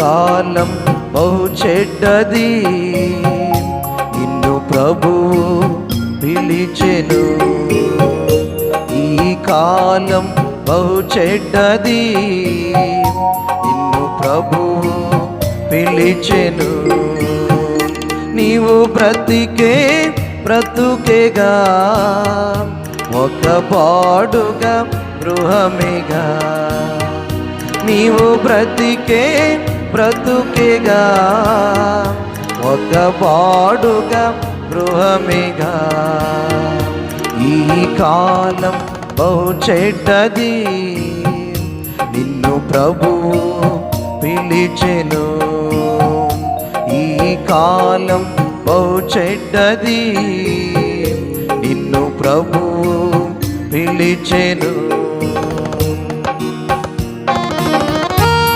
కాలం బహు చెడ్డది నిన్ను ప్రభు పిలిచెను. ఈ కాలం బహు చెడ్డది నిన్ను ప్రభు పిలిచెను. నీవు బ్రతికే బ్రతుకేగా. ఒక పాడుగా గృహమేగా. నీవు బ్రతికే బ్రతుకేగా ఒక పాడుగా గృహమేగా. ఈ కాలం బహు చెడ్డది నిన్ను ప్రభువు పిలిచెను. ఈ కాలం బహు చెడ్డది నిన్ను ప్రభువు పిలిచెను.